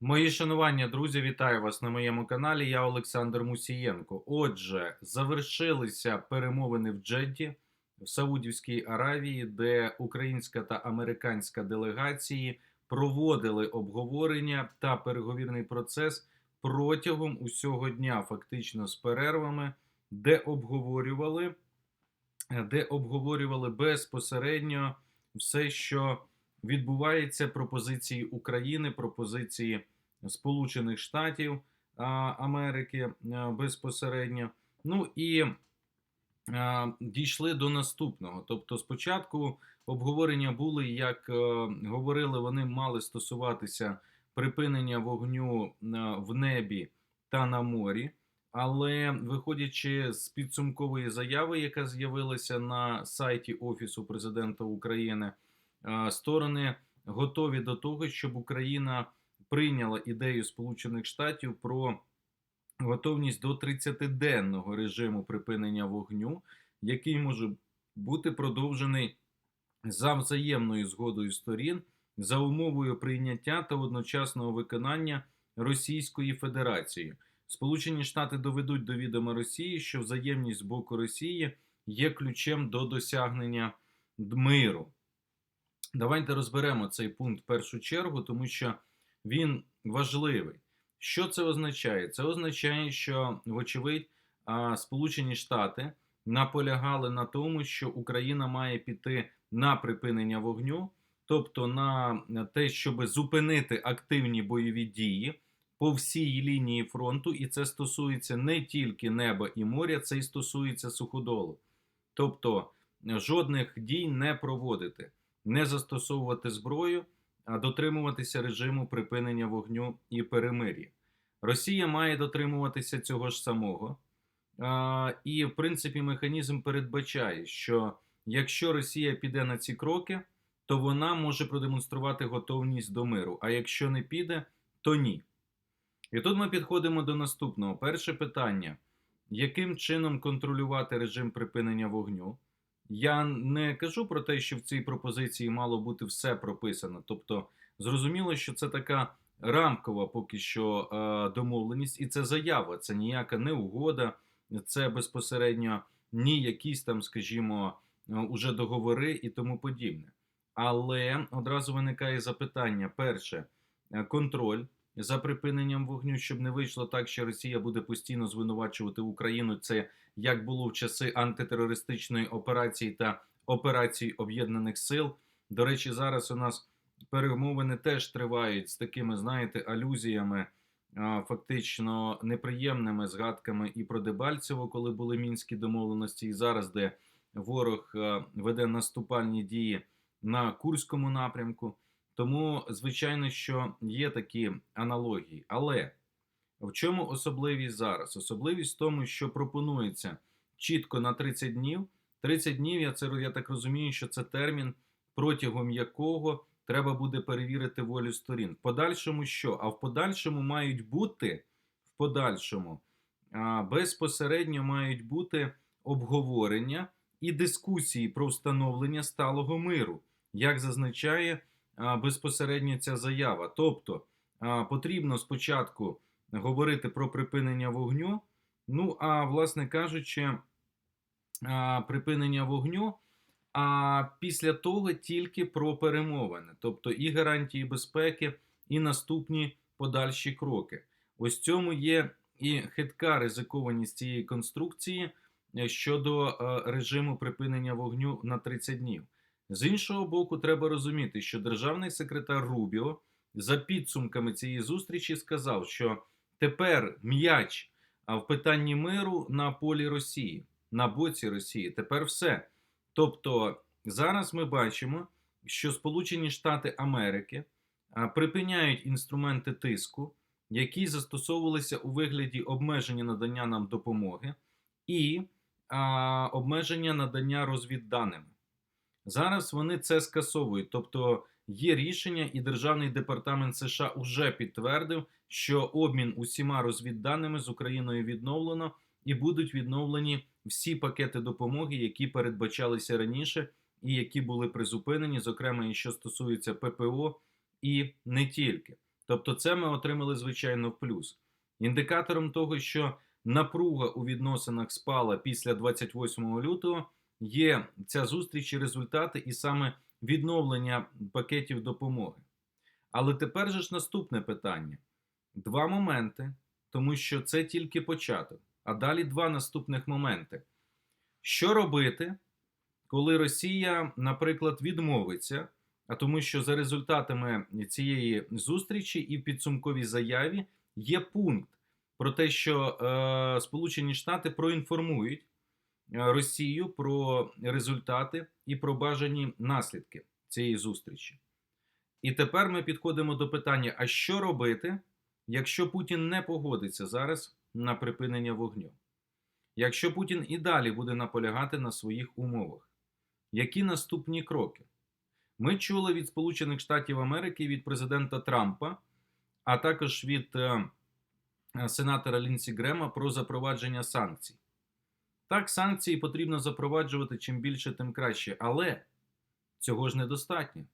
Мої шанування, друзі, вітаю вас на моєму каналі. Я Олександр Мусієнко. Отже, завершилися перемовини в Джедді в Саудівській Аравії, де українська та американська делегації проводили обговорення та переговірний процес протягом усього дня, фактично з перервами, де обговорювали, де обговорювали безпосередньо все, що відбуваються пропозиції України, пропозиції Сполучених Штатів Америки безпосередньо. Ну і дійшли до наступного. Тобто, спочатку обговорення були, як е, говорили, вони мали стосуватися припинення вогню в небі та на морі. Але виходячи з підсумкової заяви, яка з'явилася на сайті Офісу президента України, сторони готові до того, щоб Україна прийняла ідею Сполучених Штатів про готовність до 30-денного режиму припинення вогню, який може бути продовжений за взаємною згодою сторін, за умовою прийняття та одночасного виконання Російської Федерації. Сполучені Штати доведуть до відома Росії, що взаємність з боку Росії є ключем до досягнення миру. Давайте розберемо цей пункт в першу чергу, тому що він важливий. Що це означає? Це означає, що, вочевидь, Сполучені Штати наполягали на тому, що Україна має піти на припинення вогню, тобто на те, щоб зупинити активні бойові дії по всій лінії фронту, і це стосується не тільки неба і моря, це й стосується суходолу. Тобто жодних дій не проводити, не застосовувати зброю, а дотримуватися режиму припинення вогню і перемир'я. Росія має дотримуватися цього ж самого. І, в принципі, механізм передбачає, що якщо Росія піде на ці кроки, то вона може продемонструвати готовність до миру. А якщо не піде, то ні. І тут ми підходимо до наступного. Перше питання: яким чином контролювати режим припинення вогню? Я не кажу про те, що в цій пропозиції мало бути все прописано. Тобто, зрозуміло, що це така рамкова поки що е, домовленість, і це заява, це ніяка не угода, це безпосередньо ні якісь там, скажімо, е, уже договори і тому подібне. Але одразу виникає запитання: перше, е, контроль за припиненням вогню, щоб не вийшло так, що Росія буде постійно звинувачувати Україну. Це як було в часи антитерористичної операції та операції Об'єднаних Сил. До речі, зараз у нас перемовини теж тривають з такими, знаєте, алюзіями, фактично неприємними згадками і про Дебальцево, коли були мінські домовленості, і зараз, де ворог веде наступальні дії на Курському напрямку. Тому, звичайно, що є такі аналогії. Але в чому особливість зараз? Особливість в тому, що пропонується чітко на 30 днів. 30 днів, я це я так розумію, що це термін, протягом якого треба буде перевірити волю сторін. В подальшому що? А в подальшому мають бути в подальшому безпосередньо мають бути обговорення і дискусії про встановлення сталого миру, як зазначає безпосередньо ця заява. Тобто потрібно спочатку говорити про припинення вогню. Ну, а власне кажучи, припинення вогню. А після того тільки про перемовини, тобто і гарантії безпеки, і наступні подальші кроки. Ось цьому є і хитка ризикованість цієї конструкції е, щодо е, режиму припинення вогню на 30 днів. З іншого боку, треба розуміти, що державний секретар Рубіо за підсумками цієї зустрічі сказав, що тепер м'яч в питанні миру на полі Росії, на боці Росії. Тепер все. Тобто зараз ми бачимо, що Сполучені Штати Америки припиняють інструменти тиску, які застосовувалися у вигляді обмеження надання нам допомоги і а, обмеження надання розвідданими. Зараз вони це скасовують. Тобто є рішення, і Державний департамент США вже підтвердив, що обмін усіма розвідданими з Україною відновлено і будуть відновлені всі пакети допомоги, які передбачалися раніше, і які були призупинені, зокрема, і що стосується ППО, і не тільки. Тобто, це ми отримали звичайно в плюс. Індикатором того, що напруга у відносинах спала після 28 лютого, є ця зустріч і результати, і саме відновлення пакетів допомоги. Але тепер же ж наступне питання: два моменти, тому що це тільки початок. А далі два наступних моменти. Що робити, коли Росія, наприклад, відмовиться, а тому, що за результатами цієї зустрічі і в підсумковій заяві є пункт про те, що е, Сполучені Штати проінформують е, Росію про результати і про бажані наслідки цієї зустрічі. І тепер ми підходимо до питання: а що робити, якщо Путін не погодиться зараз на припинення вогню? Якщо Путін і далі буде наполягати на своїх умовах, які наступні кроки? Ми чули від Сполучених Штатів Америки, від президента Трампа, а також від е, сенатора Лінсі Грема про запровадження санкцій. Так, санкції потрібно запроваджувати чим більше, тим краще, але цього ж недостатньо.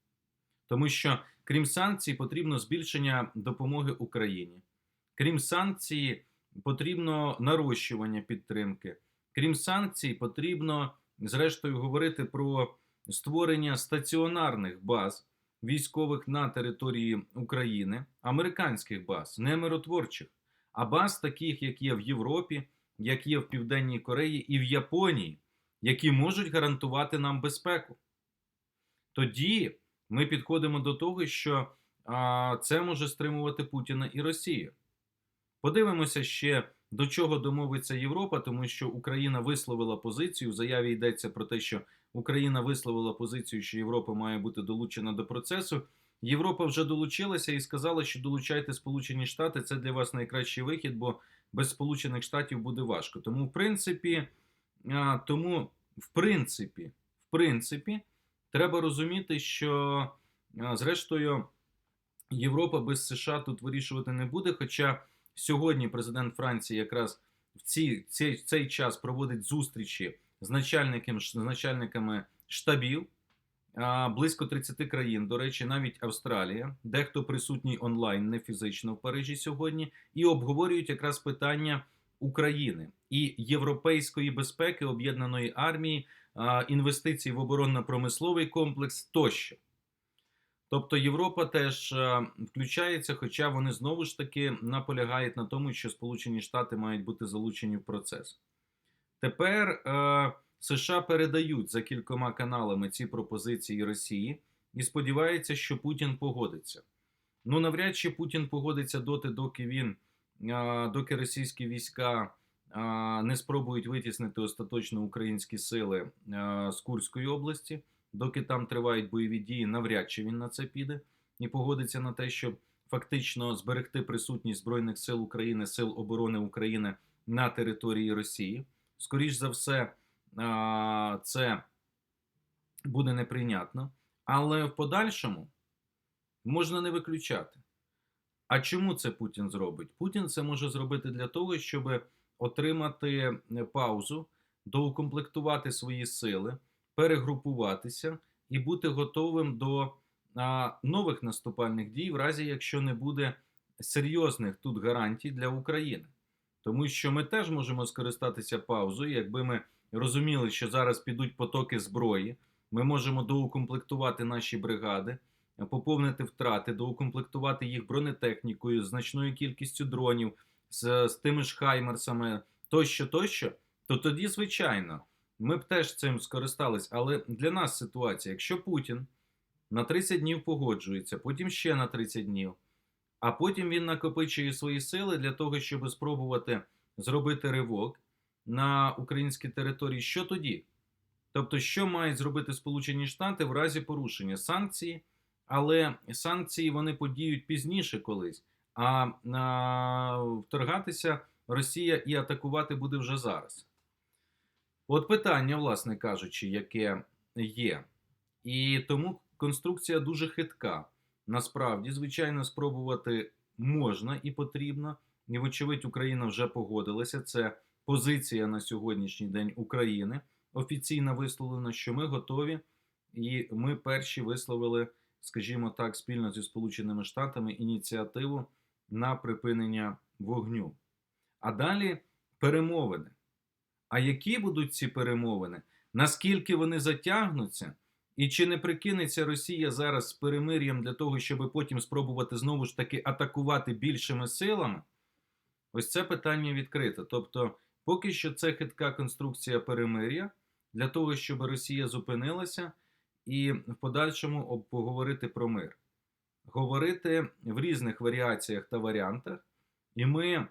Тому що, крім санкцій, потрібно збільшення допомоги Україні. Крім санкцій, потрібно нарощування підтримки. Крім санкцій, потрібно, зрештою, говорити про створення стаціонарних баз військових на території України, американських баз, не миротворчих, а баз таких, як є в Європі, як є в Південній Кореї і в Японії, які можуть гарантувати нам безпеку. Тоді ми підходимо до того, що а, це може стримувати Путіна і Росію. Подивимося ще до чого домовиться Європа, тому що Україна висловила позицію. В заяві йдеться про те, що Україна висловила позицію, що Європа має бути долучена до процесу. Європа вже долучилася і сказала, що долучайте Сполучені Штати. Це для вас найкращий вихід, бо без Сполучених Штатів буде важко. Тому, в принципі, тому, в принципі, в принципі, треба розуміти, що зрештою Європа без США тут вирішувати не буде. Хоча сьогодні президент Франції якраз в ці, цей, цей час проводить зустрічі з начальниками, з начальниками штабів. Близько 30 країн, до речі, навіть Австралія, дехто присутній онлайн, не фізично в Парижі сьогодні, і обговорюють якраз питання України і європейської безпеки, об'єднаної армії, інвестицій в оборонно-промисловий комплекс тощо. Тобто Європа теж включається, хоча вони знову ж таки наполягають на тому, що Сполучені Штати мають бути залучені в процес. Тепер США передають за кількома каналами ці пропозиції Росії і сподіваються, що Путін погодиться. Ну, навряд чи Путін погодиться доти, доки він, доки російські війська не спробують витіснити остаточно українські сили з Курської області. Доки там тривають бойові дії, навряд чи він на це піде і погодиться на те, щоб фактично зберегти присутність Збройних сил України, Сил оборони України на території Росії. Скоріш за все, це буде неприйнятно. Але в подальшому можна не виключати. А чому це Путін зробить? Путін це може зробити для того, щоб отримати паузу, доукомплектувати свої сили перегрупуватися і бути готовим до нових наступальних дій, в разі якщо не буде серйозних тут гарантій для України. Тому що ми теж можемо скористатися паузою, якби ми розуміли, що зараз підуть потоки зброї, ми можемо доукомплектувати наші бригади, поповнити втрати, доукомплектувати їх бронетехнікою, значною кількістю дронів, з, з тими ж хаймерсами тощо, тощо, то тоді, звичайно ми б теж цим скористались. Але для нас ситуація, якщо Путін на 30 днів погоджується, потім ще на 30 днів, а потім він накопичує свої сили для того, щоб спробувати зробити ривок на українській території, що тоді? Тобто, що мають зробити Сполучені Штати в разі порушення санкцій, але санкції вони подіють пізніше колись, а, а вторгатися Росія і атакувати буде вже зараз. От питання, власне кажучи, яке є. І тому конструкція дуже хитка. Насправді, звичайно, спробувати можна і потрібно. І, вочевидь, Україна вже погодилася. Це позиція на сьогоднішній день України. Офіційно висловлена, що ми готові, і ми перші висловили скажімо так, спільно зі Сполученими Штатами ініціативу на припинення вогню. А далі перемовини. А які будуть ці перемовини? Наскільки вони затягнуться? І чи не прикинеться Росія зараз з перемир'ям для того, щоб потім спробувати знову ж таки атакувати більшими силами? Ось це питання відкрите. Тобто, поки що це хитка конструкція перемир'я для того, щоб Росія зупинилася і в подальшому поговорити про мир. Говорити в різних варіаціях та варіантах. І ми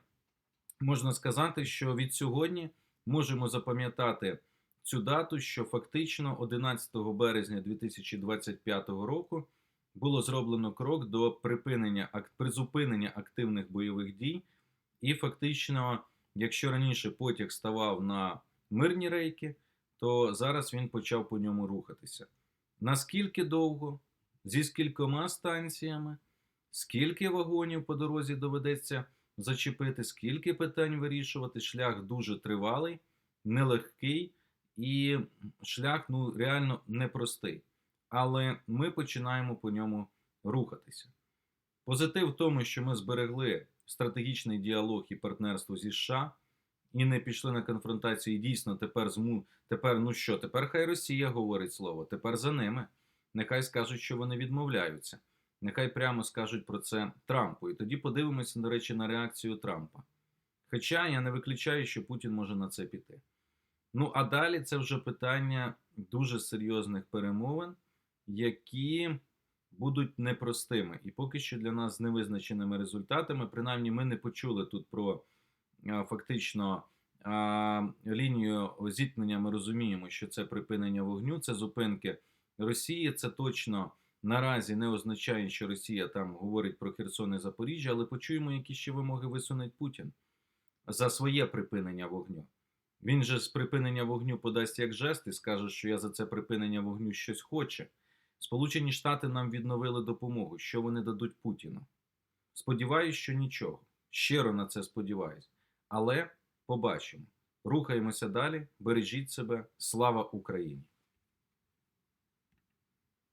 можна сказати, що від сьогодні можемо запам'ятати цю дату, що фактично 11 березня 2025 року було зроблено крок до припинення призупинення активних бойових дій. І фактично, якщо раніше потяг ставав на мирні рейки, то зараз він почав по ньому рухатися. Наскільки довго, зі скількома станціями, скільки вагонів по дорозі доведеться зачепити, скільки питань вирішувати, шлях дуже тривалий, нелегкий і шлях ну, реально непростий. Але ми починаємо по ньому рухатися. Позитив в тому, що ми зберегли стратегічний діалог і партнерство зі США і не пішли на конфронтацію. І дійсно тепер зму тепер, ну що, тепер хай Росія говорить слово, тепер за ними. Нехай скажуть, що вони відмовляються. Нехай прямо скажуть про це Трампу. І тоді подивимося, до речі, на реакцію Трампа. Хоча я не виключаю, що Путін може на це піти. Ну а далі це вже питання дуже серйозних перемовин, які будуть непростими. І поки що для нас з невизначеними результатами. Принаймні, ми не почули тут про фактично лінію зіткнення. Ми розуміємо, що це припинення вогню, це зупинки Росії. Це точно наразі не означає, що Росія там говорить про Херсон і Запоріжжя, але почуємо, які ще вимоги висунуть Путін за своє припинення вогню. Він же з припинення вогню подасть як жест і скаже, що я за це припинення вогню щось хоче. Сполучені Штати нам відновили допомогу. Що вони дадуть Путіну? Сподіваюсь, що нічого. Щиро на це сподіваюсь. Але побачимо. Рухаємося далі. Бережіть себе. Слава Україні!